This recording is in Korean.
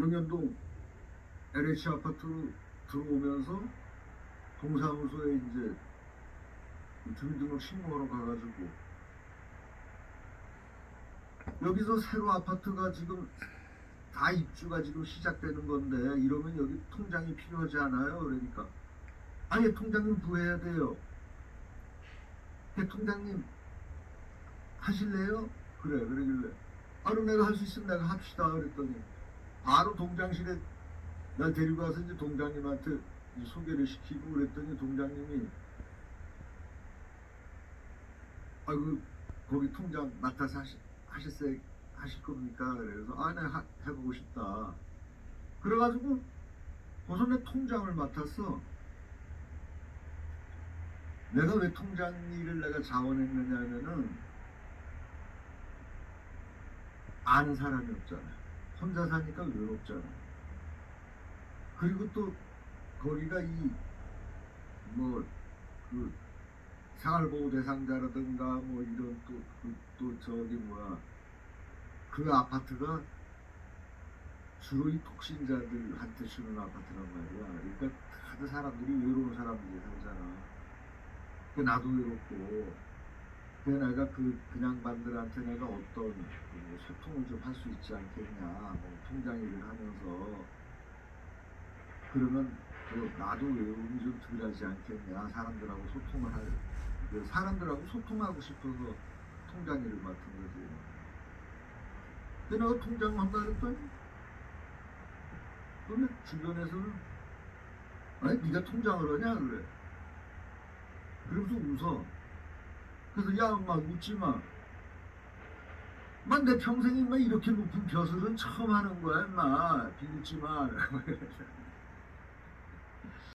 영현동 LH 아파트로 들어오면서 동사무소에 이제 주민등록 신고하러 가가지고 여기서 새로 아파트가 지금 다 입주가 지금 시작되는 건데 이러면 여기 통장이 필요하지 않아요? 그러니까 아니 통장님 구해야 돼요. 그 통장님 하실래요? 그래 그러길래 아로 내가 할 수 있으면 내가 합시다 그랬더니 바로 동장실에 날 데리고 와서 이제 동장님한테 소개를 시키고 그랬더니 동장님이 아그 거기 통장 맡아서 하시, 하실세 하실 겁니까? 그래서 아네 해보고 싶다. 그래가지고 내 통장을 맡았어. 내가 왜 통장 일을 내가 자원했느냐면은 아는 사람이 없잖아. 혼자 사니까 외롭잖아. 그리고 또 거기가 이 뭐 그 생활보호 대상자라든가 뭐 이런 또, 그, 또 저기 뭐야 그 아파트가 주로 이 독신자들한테 주는 아파트란 말이야. 그러니까 다들 사람들이 외로운 사람들이 살잖아. 그 나도 외롭고 그 내가 그 그냥 반들한테 내가 어떤 그 소통을 좀 할 수 있지 않겠냐 뭐 통장 일을 하면서. 그러면 그 나도 외로움이 좀 덜하지 않겠냐 사람들하고 소통을 할 그 사람들하고 소통하고 싶어서 통장 일을 맡은 거지. 근데 내가 통장 한다 그랬더니 근데 주변에서는 아니 네가 통장을 하냐? 그래. 그러면서 웃어 그래서 야 엄마 웃지 마. 만내 평생에 막 이렇게 높은 벼슬은 처음 하는 거야, 임마. 비웃지 마.